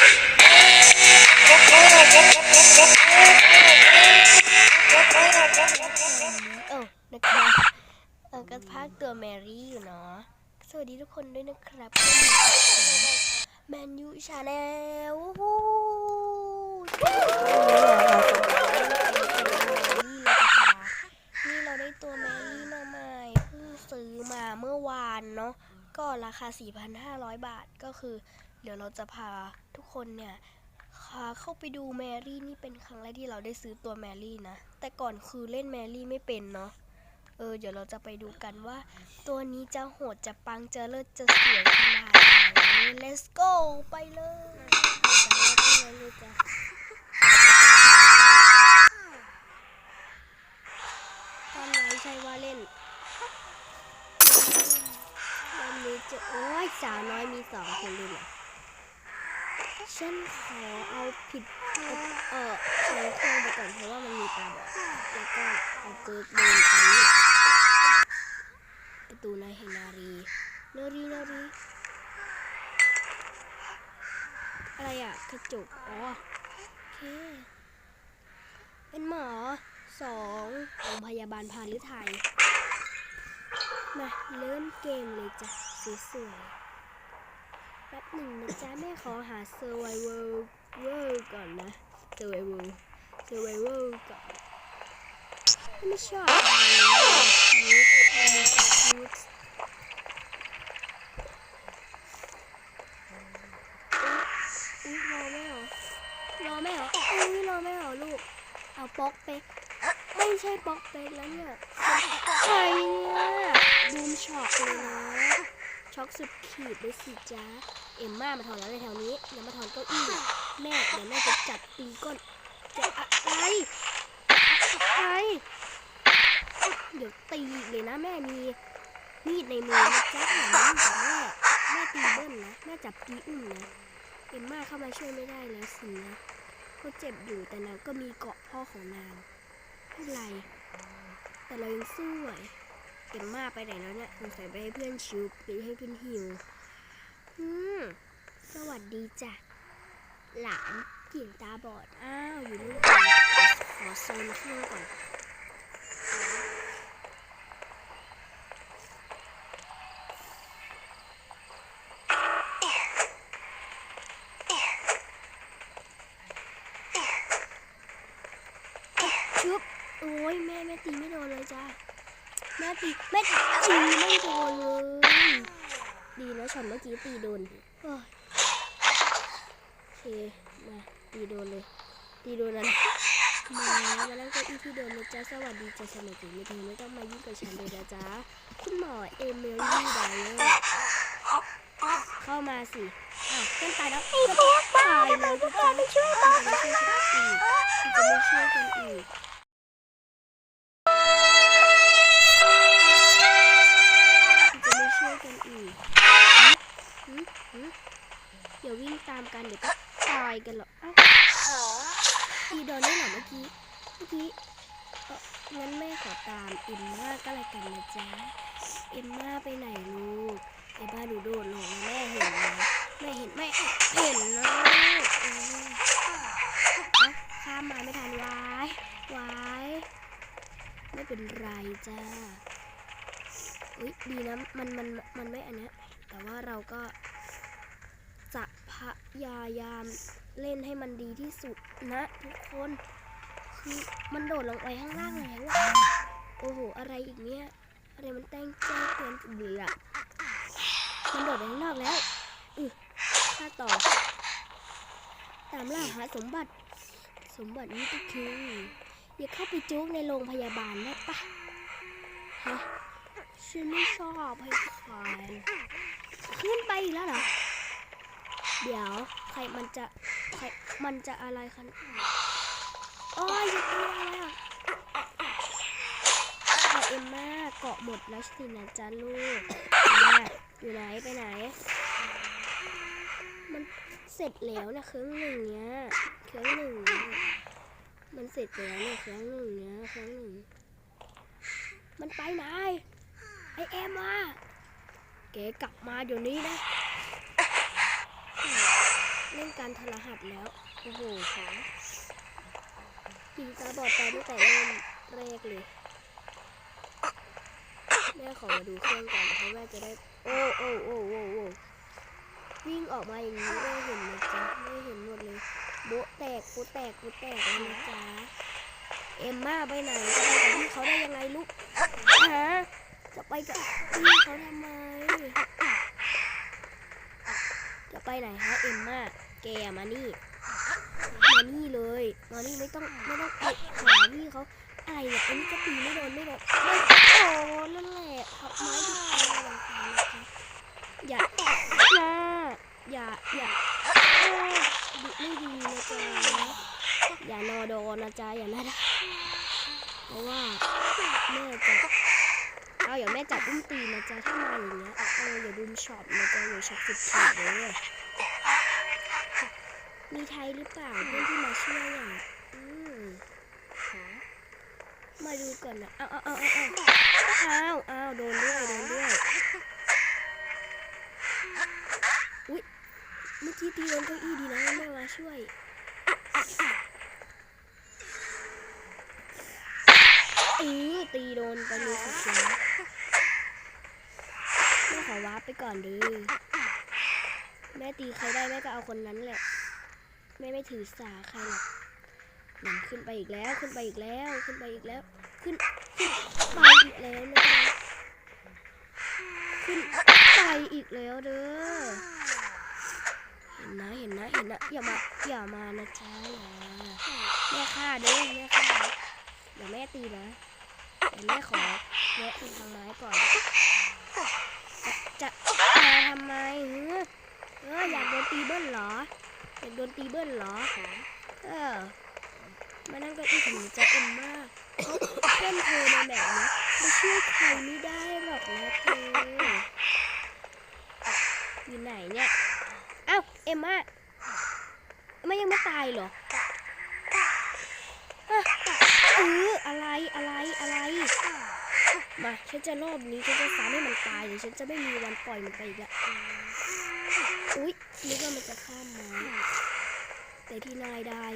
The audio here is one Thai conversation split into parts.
เออนะคะเออก็พากตัวแมรี่อยู่เนาะ สวัสดีทุกคนด้วยนะครับแมนยูชาแนลนี่เราได้ตัวแมรี่มาใหม่เพิ่งซื้อมาเมื่อวานเนาะ ก็ ราคา 4,500 บาทก็คือ เดี๋ยวเราจะพาทุกคนเนี่ยพาเข้าไปดูแมรี่นี่เป็นครั้งแรกที่เราได้ซื้อตัวแมรี่นะ แต่ก่อนคือเล่นแมรี่ไม่เป็นเนาะเออเดี๋ยวเราจะไปดูกันว่า ตัวนี้จะโหดจะปังจะเลิศจะสวยขนาดไหน let's go ไปเลยตอนไหนใช่ว่าเล่น จะโอ้ยสาวน้อยมีสองคนเลยเหรอฉันขอเอาผิดเอาเออใช้เครื่องไปก่อนเพราะว่ามันมีตาบอดแล้วก็เอาเกิร์เดินไปนี่ประตูนายเห็นารีนารีนารีอะไรอะกระจกอ๋อโอเค เป็นหมอสองโรงพยาบาลพาฤทัยมาเริ่มเกมเลยจ้ะ สวยๆแป๊บหนึ่งนะจ๊ะแม่ขอหา survival world ก่อนนะ survival survival ก่อนไม่ชอบยุดยุดอุ๊ยรอไม่เหรอรอไม่หรออุ้ยรอไม่หรอลูก เอาป๊อกเป๊กไม่ใช่ป๊อกเป๊กแล้วเนี่ยใครเนี่ยบูมช็อกเลยนะ ช็อกสุดขีดเลยสิจ้าเอ็มม่ามาถอนแล้วในแถวนี้อย่ามาถอนเก้าอี้แม่เดี๋ยวแม่จะจัดตีก้นจะอะไรอะไรเดี๋ยวตีเลยนะแม่มีมีดในมือนะจ๊ะอย่ามายุ่งกับแม่แม่ตีเบิ้ลนะแม่จับตีอุ้มนะเอ็มม่าเข้ามาช่วยไม่ได้แล้วสินะก็เจ็บอยู่แต่นางก็มีเกาะพ่อของนางไม่ไรแต่เรายังสู้ไหว เก็บมากไปไหนแล้วเนี่ยสงสัยไปให้เพื่อนชิวหรือให้เพื่อนหิวอืมสวัสดีจ้ะ หลานกิ่งตาบอด อ้าว อยู่นู่นเองขอโซนเครื่องก่อนชุบ โอ้ยแม่แม่ตีไม่โดนเลยจ้า แม่ตีแม่ตีไม่โดนเลยดีนะช็อตเมื่อกี้ตีโดนโอ้ยโอเคมาตีโดนเลยตีโดนอะไรมามานั่งเก้าอี้ที่เดิมเลยจ้าสวัสดีจ้าสมัยถึงไม่ถึงไม่ต้องมายุ่งกับฉันเลยนะจ๊ะคุณหมอเอเมิลี่ไดเออร์เข้ามาสิอ้าวเพื่อนตายแล้วเพื่อนตายแล้วจะไม่ช่วยกันอีกจะไม่ช่วยกันอีก กันเดี๋ยวก็ตายกันหรอกเอ้าตีโดนได้หรอเมื่อกี้ เมื่อกี้งั้นแม่ขอตามเอ็มม่าก็แล้วกันนะจ๊ะ เอ็มม่าไปไหนลูกเอ็มม่าดูโดดลงนะแม่เห็นนะแม่เห็นแม่เห็นนะข้ามมาไม่ทันวายวายไม่เป็นไรจ้าอุ้ยดีนะมันมันมันไม่อันเนี้ยแต่ว่าเราก็ ยายามเล่นให้มันดีที่สุดนะทุกคนคือมันโดดลงไปข้างล่างแล้วอะโอ้โห อะไรอีกเนี่ยอะไรมันแต้งแจ้งเตือนเบื่อมันโดดไปข้างนอกแล้วอือข้าต่อ ตามล่าหาสมบัติ สมบัตินี้ก็คืออย่าเข้าไปจุกในโรงพยาบาลได้ปะฮะฉันไม่ชอบให้ใครขึ้นไปอีกแล้วเหรอ เดี๋ยว ใครมันจะใครมันจะอะไรคันโอ้ยอย่าตีอะไรอะเอาเอ็มมาเกาะหมดแล้วสินะจ๊ะลูกมาอยู่ไหนไปไหน มันเสร็จแล้วนะเครื่องหนึ่งเนี้ยเครื่องหนึ่งมันเสร็จแล้วเนี่ยเครื่องหนึ่งเนี้ยเครื่องหนึ่งมันไปไหนไอเอ็มมาแกกลับมาเดี๋ยวนี้นะ ล่นการทรหัสแล้ว โอ้โหของยิงตาบอดตายตั้งแต่เริ่มแรกเลยแม่ขอมาดูเครื่องก่อนเพราะแม่จะได้ โอ้โอ้โอ้โอ้โอ้วิ่งออกมาอย่างนี้ไม่เห็นนะจ๊ะไม่เห็นหมดเลยโบแตกโบแตกโบแตกเลยนะจ๊ะเอ็มม่าไปไหนจะไปกับพี่เขาได้ยังไงลูกฮะจะไปกับพี่เขาทำไมจะไปไหนฮะเอ็มม่า แกมานี่ มานี่เลย มานี่ไม่ต้องไม่ต้องไปหาพี่เขาอะไรเนี่ยอันนี้ก็ตีไม่โดนไม่โดนไม่โอ้นั่นแหละขับไม้ที่ตายอะไรตายนะคะอย่าอย่าอย่าเอ้ยดิไม่ดีนะจ๊ะอย่านอโดอนะจ๊ะอย่านาดาเพราะว่าแม่จะเอาอย่าแม่จับอุ้มตีนะจ๊ะถ้ามาอย่างเงี้ยเอออย่าดุมช็อปนะจ๊ะอย่าช็อปสุดขีดเลย มีไทยหรือเปล่าเพื่อนที่มาช่วยอะอืมมาดูก่อนนะอ้าวอ้าวอ้าวอ้าวอ้าวอ้าวโดนด้วยโดนด้วยอุ้ยเมื่อกี้ตีโดนเก้าอี้ดีนะแม่มาช่วยออตีโดนไปเลยสิจ๊ะแม่ขอวาร์ปไปก่อนด้อแม่ตีใครได้แม่ก็เอาคนนั้นแหละ แม่ไม่ถือสาใครหรอกนั่นขึ้นไปอีกแล้วขึ้นไปอีกแล้วขึ้นไปอีกแล้ว ขึ้นขึ้นไปอีกแล้วนะจ๊ะขึ้นไปอีกแล้วเด้อเห็นนะเห็นนะเห็นนะอย่ามาอย่ามานะจ๊ะแม่ฆ่าเด้อแม่ฆ่าเดี๋ยวแม่ตีนะเดี๋ยวแม่ขอแวะดูทางไม้ก่อน จะจะมาทำไมเฮ้อเอออยากโดนตีเบิ้ลเหรอ อยากโดนตีเบิ้ลเหรอ เออมานั่งเก็อีกับหนูจะเอ็มมากเพื่อนเธอมาแบบนี้ไมาช่วยใครไม่ได้หรอกนะเธออยู่ไหนเนี่ยอ้าวเอ็มมาเอ็มมายังไม่ตายเหรอเอออะไรอะไรอะไร มาฉันจะรอบนี้ฉันจะสาให้มันตายเดี๋ยวฉันจะไม่มีวันปล่อยมันไปอีกละ อุ๊ยนึกว่ามันจะข้ามม้แต่ที่นายได้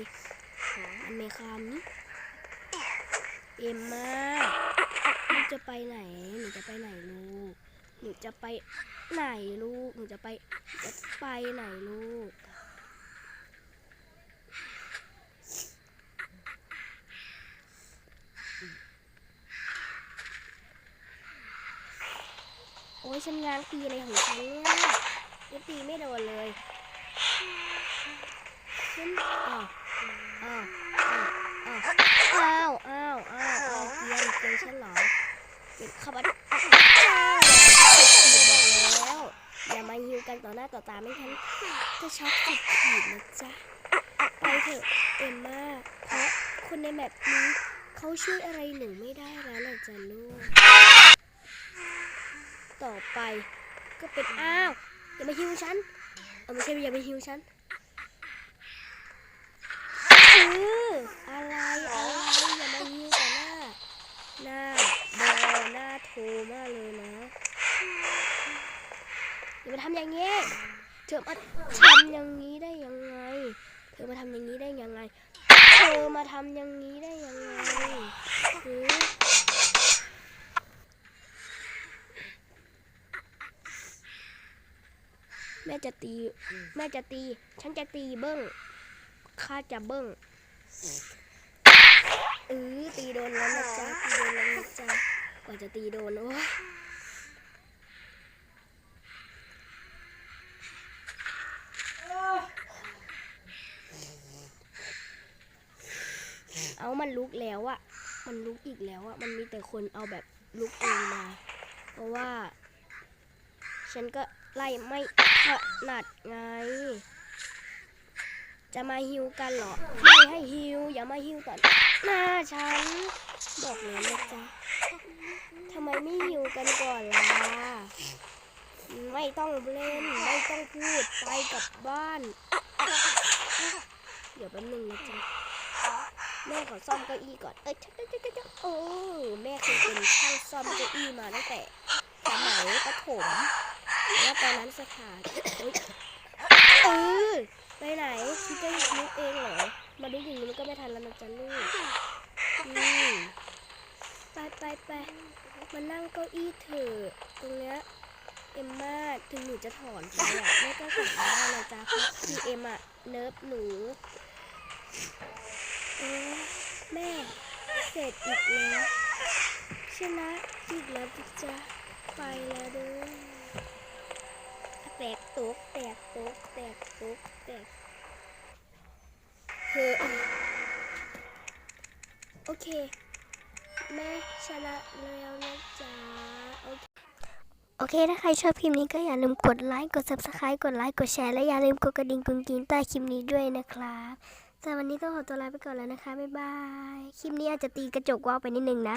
มันไม่ข้ามนี่เอ็มมาหนูจะไปไหนหนูจะไปไหนลูกหนูจะไปไหนลูกหนูจะไปจะไปไหนลูกโอ้ยฉันงานตีอะไรของฉันเนี่ย ฉันตีไม่โดนเลยฉันอ้าวอ้าวอ้าวอ้าวอ้าวอ้าวอ้าวเกียนเกียนฉันหรอเก็บเข้ามาอ้าวบอกแล้วอย่ามาฮิวกันต่อหน้าต่อตาไม่ทันจะช็อกติดขีดนะจ๊ะไปเถอะเอ็มมาเพราะคนในแบบนี้เขาช่วยอะไรหนูไม่ได้แล้วนะจ๊ะลูกต่อไปก็เป็นอ้าว อย่ามาฮิวฉันเอาไม่ใช่อย่ามาฮิวฉันเอออะไรอะไรอย่ามาฮิวแต่หน้าหน้าบอหน้าโทมากเลยนะอย่ามาทำอย่างนี้เธอมาทำอย่างนี้ได้ยังไง เธอมาทำอย่างนี้ได้ยังไง เธอมาทำอย่างนี้ได้ยังไงหือ แม่จะตี แม่จะตี ฉันจะตีเบิ้งข้าจะเบิ้งเออตีโดนแล้วนะจ๊ะตีโดนแล้วนะจ๊ะกว่าจะตีโดนโอ้ยเอามันลุกแล้วอะมันลุกอีกแล้วอะมันมีแต่คนเอาแบบลุกเองมา เพราะว่า ฉันก็ไล่ไม่ ถนัดไง จะมาฮิวกันเหรอ ไม่ให้ฮิว อย่ามาฮิวต่อหน้าฉัน บอกเลยนะจ๊ะทำไมไม่ฮิวกันก่อนล่ะ ไม่ต้องเล่น ไม่ต้องพูด ไปกลับบ้าน เดี๋ยวแป๊บนึงนะจ๊ะแม่ขอซ่อมเก้าอี้ก่อน เอ้ยจ๊ะจ๊ะจ๊ะโอ้ แม่เคยเป็นช่างซ่อมเก้าอี้มาตั้งแต่สมัยประถม แล้วตอนนั้นสถานเออไปไหนลุกเองเหรอมาลุกอย่างนี้มันก็ไม่ทันแล้วนะจ๊ะลูกอืมไปไปไปมานั่งเก้าอี้เถอะตรงเนี้ยเอ็มมาถึงหนูจะถอนไปอะแม่ก็กลับมาได้นะจ๊ะพราะคือเอ็มอะเนิร์ฟหนูเออแม่เสร็จอีกแล้วชนะอีกแล้วจ้ะไปแล้วเด้อ ตกโต๊กแตกต๊กแตกต๊กแตกเฮ้อโอเค แม่ชนะแล้วนะจ๊ะโอเคโอเค ถ้าใครชอบคลิปนี้ก็อย่าลืมกดไลค์ กด subscribe กดไลค์ กดแชร์ และอย่าลืมกดกระดิ่งกุงกินใต้คลิปนี้ด้วยนะครับสำหรับวันนี้ต้องขอตัวลาไปก่อนแล้วนะคะ บ๊ายบาย คลิปนี้อาจจะตีกระจกว่าวไปนิดนึงนะ